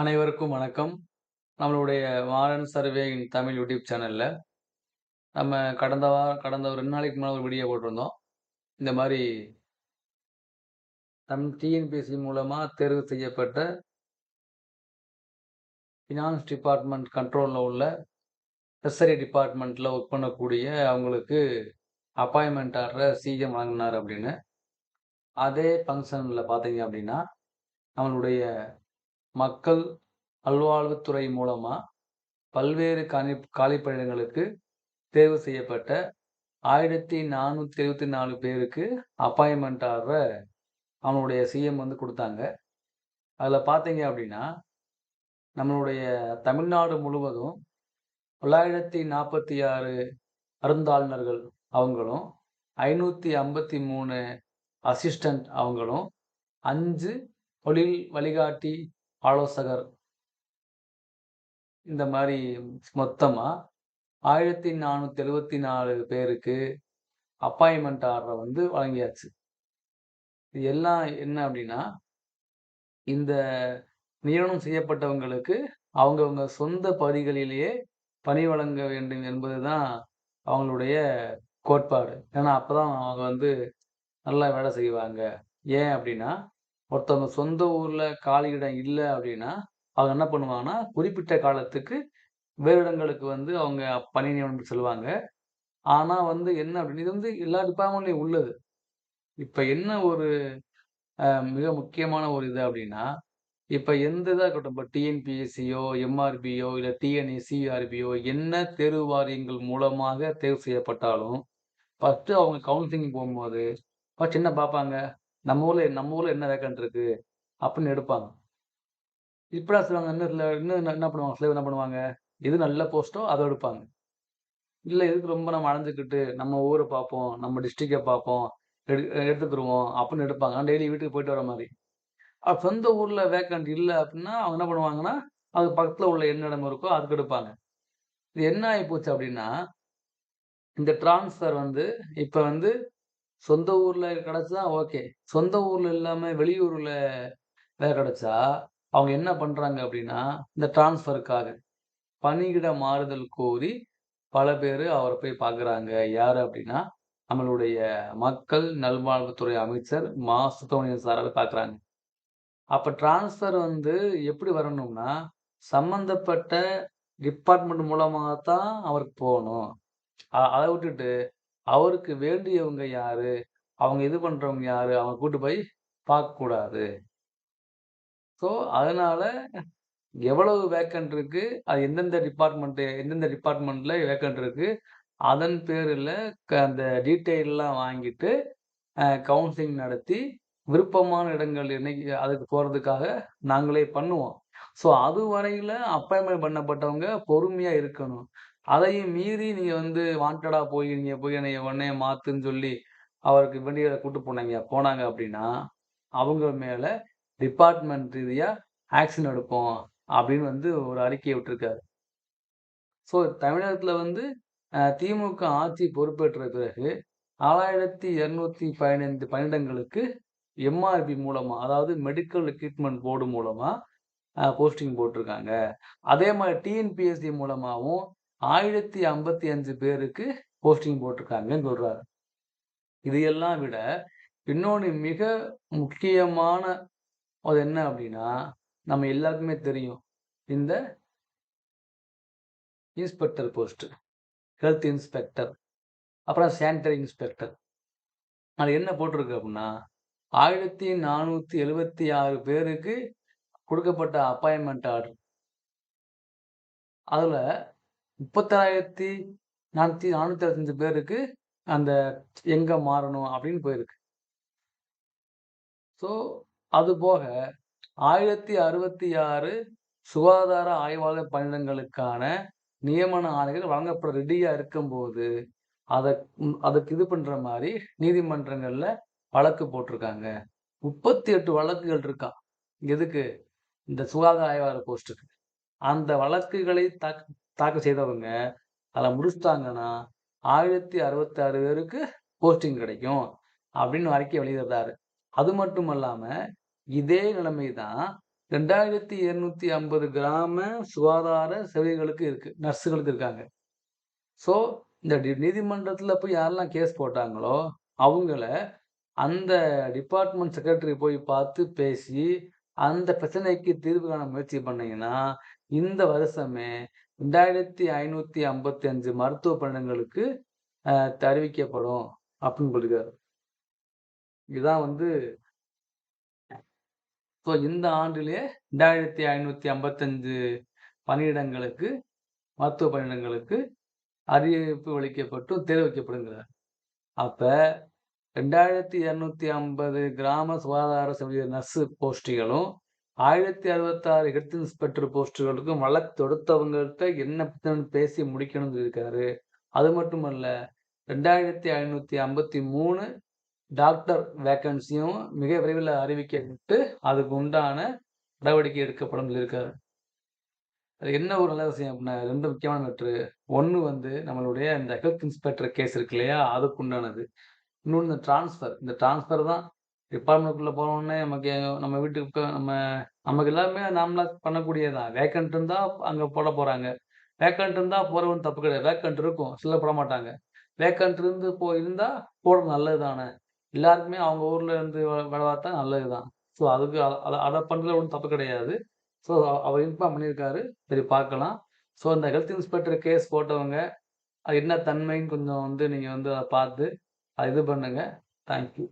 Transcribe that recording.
அனைவருக்கும் வணக்கம். நம்மளுடைய modern survey in Tamil YouTube சேனலில் நம்ம கடந்த வார கடந்த ஒரு ரெண்டு நாளைக்கு முன்னால ஒரு வீடியோ போட்டிருந்தோம். இந்த மாதிரி நம் டிஎன்பிஎஸ்சி மூலமாக தேர்வு செய்யப்பட்ட ஃபினான்ஸ் டிபார்ட்மெண்ட் கண்ட்ரோலில் உள்ள ட்ரெஸரி டிபார்ட்மெண்ட்டில் ஒர்க் பண்ணக்கூடிய அவங்களுக்கு அப்பாயின்மெண்ட் ஆடுற சிஎம் வாங்கினார் அப்படின்னு. அதே ஃபங்க்ஷனில் பார்த்தீங்க அப்படின்னா, நம்மளுடைய மக்கள் நல்வாழ்வுத்துறை மூலமாக பல்வேறு காணி காலி பணியிடங்களுக்கு தேர்வு செய்யப்பட்ட 1474 பேருக்கு அப்பாயின்மெண்ட்டாக ஆர்டர அவங்களுடைய சிஎம் வந்து கொடுத்தாங்க. அதில் பார்த்தீங்க அப்படின்னா, நம்மளுடைய தமிழ்நாடு முழுவதும் 946 அருந்தாளுநர்கள் அவங்களும், ஐநூற்றி ஐம்பத்தி மூணு அசிஸ்டண்ட் அவங்களும், அஞ்சு தொழில் வழிகாட்டி ஆலோசகர் இந்த மாதிரி மொத்தமாக ஆயிரத்தி நானூற்றி எழுபத்தி நாலு பேருக்கு அப்பாயின்மெண்ட் ஆர்டரை வந்து வழங்கியாச்சு. இது எல்லாம் என்ன அப்படின்னா, இந்த நியமனம் செய்யப்பட்டவங்களுக்கு அவங்கவுங்க சொந்த பகுதிகளிலேயே பணி வழங்க வேண்டும் என்பது தான் அவங்களுடைய கோட்பாடு. ஏன்னா, அப்போ தான் அவங்க வந்து நல்லா வேலை செய்வாங்க. ஏன் அப்படின்னா, ஒருத்தவங்க சொந்த ஊர்ல காலியிடம் இல்லை அப்படின்னா, அவங்க என்ன பண்ணுவாங்கன்னா, குறிப்பிட்ட காலத்துக்கு வேறு இடங்களுக்கு வந்து அவங்க பணி நியமனம் செல்வாங்க. ஆனால் வந்து என்ன அப்படின்னு இது வந்து எல்லா டிபார்ட்மெண்ட்லையும் உள்ளது. இப்போ என்ன ஒரு மிக முக்கியமான ஒரு இது அப்படின்னா, இப்போ எந்த இதாக இருக்கட்டும். இப்போ டிஎன்பிஎஸ்சியோ, எம்ஆர்பியோ, இல்லை டிஎன்ஏ, சிஆர்பியோ என்ன தேர்வு வாரியங்கள் மூலமாக தேர்வு செய்யப்பட்டாலும், ஃபஸ்ட்டு அவங்க கவுன்சிலிங் போகும்போது ஃபஸ்ட் என்ன பார்ப்பாங்க? நம்ம ஊர்ல நம்ம ஊர்ல என்ன வேக்கன்ட் இருக்கு? அப்படின்னு எடுப்பாங்க. இப்படா செய்வாங்க. இன்னும் இன்னும் என்ன என்ன பண்ணுவாங்க? சிலர் என்ன பண்ணுவாங்க? எது நல்ல போஸ்ட்டோ அதை எடுப்பாங்க. இல்லை எதுக்கு ரொம்ப நம்ம அலைஞ்சுக்கிட்டு, நம்ம ஊரை பார்ப்போம், நம்ம டிஸ்ட்ரிக்டை பார்ப்போம், எடு எடுத்துக்குருவோம் அப்படின்னு எடுப்பாங்க. டெய்லி வீட்டுக்கு போயிட்டு வர மாதிரி சொந்த ஊரில் வேக்கன்ட் இல்லை அப்படின்னா, அவங்க என்ன பண்ணுவாங்கன்னா, அது பக்கத்தில் உள்ள என்ன இடம் இருக்கோ அதுக்கு எடுப்பாங்க. இது என்ன ஆயிப்போச்சு அப்படின்னா, இந்த ட்ரான்ஸ்ஃபர் வந்து இப்போ வந்து சொந்த ஊர்ல கிடைச்சா ஓகே. சொந்த ஊர்ல இல்லாம வெளியூர்ல வேலை கிடைச்சா, அவங்க என்ன பண்றாங்க அப்படின்னா, இந்த ட்ரான்ஸ்ஃபருக்காக பணியிட மாறுதல் கோரி பல பேர் அவரை போய் பார்க்குறாங்க. யார் அப்படின்னா, நம்மளுடைய மக்கள் நல்வாழ்வுத்துறை அமைச்சர் மா. சுத்தமணியன் சாராக பார்க்குறாங்க. அப்போ ட்ரான்ஸ்ஃபர் வந்து எப்படி வரணும்னா, சம்மந்தப்பட்ட டிபார்ட்மெண்ட் மூலமாக தான் அவருக்கு போகணும் அதை விட்டுட்டு, அவருக்கு வேண்டியவங்க யாரு? அவங்க இது பண்றவங்க யாரு? அவங்க கூட்டு போய் பார்க்கக்கூடாது. ஸோ, அதனால எவ்வளவு வேக்கன்ட் இருக்கு? அது எந்தெந்த டிபார்ட்மெண்ட் எந்தெந்த டிபார்ட்மெண்ட்ல வேக்கன்ட் இருக்கு? அதன் பேருல க அந்த டீட்டெயில்லாம் வாங்கிட்டு, அ கவுன்சிலிங் நடத்தி, விருப்பமான இடங்கள் என்னைக்கு அதுக்கு போறதுக்காக நாங்களே பண்ணுவோம். ஸோ, அதுவரையில அப்பாயின்ட்மென்ட் பண்ணப்பட்டவங்க பொறுமையா இருக்கணும். அதையும் மீறி நீங்க வந்து வாண்டடா போய் நீங்க போய் என்னைய உடனே மாத்துன்னு சொல்லி, அவருக்கு வண்டிகளை கூட்டு போனாங்க போனாங்க அப்படின்னா, அவங்க மேல டிபார்ட்மெண்ட் ரீதியா ஆக்ஷன் எடுப்போம் அப்படின்னு வந்து ஒரு அறிக்கையை விட்டுருக்காரு ஸோ, தமிழகத்துல வந்து திமுக ஆட்சி பொறுப்பேற்ற பிறகு 4215 பணியிடங்களுக்கு எம்ஆர்பி மூலமா, அதாவது மெடிக்கல் எக்யூப்மெண்ட் போர்டு மூலமா போஸ்டிங் போட்டிருக்காங்க. அதே மாதிரி டிஎன்பிஎஸ்சி மூலமாகவும் ஆயிரத்தி ஐம்பத்தி அஞ்சு பேருக்கு போஸ்டிங் போட்டிருக்காங்கன்னு சொல்றாரு. இது எல்லாம் விட இன்னொன்று மிக முக்கியமான அது என்ன அப்படின்னா, நம்ம எல்லாருக்குமே தெரியும். இந்த இன்ஸ்பெக்டர் போஸ்ட். Health inspector. அப்புறம் சேனிட்டரி இன்ஸ்பெக்டர். அது என்ன போட்டிருக்கு அப்படின்னா, 1476 பேருக்கு கொடுக்கப்பட்ட அப்பாயின்மெண்ட் ஆர்டர். அதில் 36,465 பேருக்கு அந்த எங்க மாறணும் அப்படின்னு போயிருக்கு. ஸோ, அதுபோக 1066 சுகாதார ஆய்வாளர் பணியிடங்களுக்கான நியமன ஆணைகள் வழங்கப்பட ரெடியா இருக்கும்போது, அதை அதுக்கு இது பண்ற மாதிரி நீதிமன்றங்கள்ல வழக்கு போட்டிருக்காங்க. 38 வழக்குகள் இருக்கா எதுக்கு? இந்த சுகாதார ஆய்வாளர் போஸ்ட்டுக்கு. அந்த வழக்குகளை தக் தாக்கல் செய்தவங்க, அதை முடிச்சிட்டாங்கன்னா ஆயிரத்தி அறுபத்தி ஆறு பேருக்கு போஸ்டிங் கிடைக்கும் அப்படின்னு அறிக்கை வெளியிடுறாரு. அது மட்டும் இல்லாமல் இதே நிலைமை தான் ரெண்டாயிரத்தி இருநூத்தி ஐம்பது கிராம சுகாதார சேவைகளுக்கு இருக்கு நர்ஸுகளுக்கு இருக்காங்க ஸோ இந்த நீதிமன்றத்தில் நீதிமன்றத்துல போய் யாரெல்லாம் கேஸ் போட்டாங்களோ அவங்கள அந்த டிபார்ட்மெண்ட் செக்ரட்டரி போய் பார்த்து பேசி அந்த பிரச்சனைக்கு தீர்வு காண முயற்சி பண்ணீங்கன்னா இந்த வருஷமே ரெண்டாயிரத்தி ஐநூத்தி ஐம்பத்தி அஞ்சு மருத்துவ பயணங்களுக்கு அஹ், அப்படின்னு சொல்லியிருக்காரு இதுதான் வந்து ஸோ இந்த ஆண்டிலே ரெண்டாயிரத்தி ஐநூத்தி ஐம்பத்தஞ்சு பணியிடங்களுக்கு மருத்துவ பணியிடங்களுக்கு அறிவிப்பு அளிக்கப்பட்டு தெரிவிக்கப்படுங்கிறார் அப்ப ரெண்டாயிரத்தி இரநூத்தி ஐம்பது கிராம சுகாதார செவிலியர் நர்ஸு போஸ்டிகளும் ஆயிரத்தி அறுபத்தாறு ஹெல்த் இன்ஸ்பெக்டர் போஸ்ட்டுகளுக்கும் வழக்கு தொடுத்தவங்கள்ட்ட என்ன பிரச்சனைன்னு பேசி முடிக்கணும்னு சொல்லியிருக்காரு. அது மட்டுமல்ல ரெண்டாயிரத்தி ஐநூற்றி ஐம்பத்தி மூணு டாக்டர் வேக்கன்சியும் மிக விரைவில் அறிவிக்கப்பட்டு அதுக்கு உண்டான நடவடிக்கை எடுக்கப்படும் சொல்லியிருக்காரு. அது என்ன ஒரு நல்ல விஷயம் அப்படின்னா ரெண்டு முக்கியமான மேட்ரு ஒன்று வந்து நம்மளுடைய இந்த ஹெல்த் இன்ஸ்பெக்டர் கேஸ் இருக்கு இல்லையா அதுக்கு உண்டானது. இன்னொன்று இந்த டிரான்ஸ்ஃபர் இந்த டிரான்ஸ்ஃபர் தான் டிபார்ட்மெண்ட்குள்ளே போனோடனே நமக்கு நம்ம வீட்டுக்கு நம்ம நமக்கு எல்லாமே நாமளாக பண்ணக்கூடியதான் வேக்கண்ட் இருந்தால் அங்கே போட போகிறாங்க வேக்கண்ட் இருந்தால் போகிறவன் தப்பு கிடையாது. வேக்கண்ட் இருக்கும். சில போட மாட்டாங்க. வேக்கண்ட் இருந்து போ இருந்தால் போடுறது நல்லது தானே எல்லாருக்குமே அவங்க ஊரில் இருந்து வேலை பார்த்தா நல்லது தான் ஸோ அதுக்கு அ- அதை அதை பண்ணுறதுல ஒன்றும் தப்பு கிடையாது. ஸோ அவர் இன்ஃபார்ம் பண்ணியிருக்காரு. சரி பார்க்கலாம். ஸோ இந்த ஹெல்த் இன்ஸ்பெக்டர் கேஸ் போட்டவங்க அது என்ன தன்மைன்னு கொஞ்சம் வந்து நீங்கள் வந்து அதை பார்த்து அது இது பண்ணுங்கள் தேங்க்யூ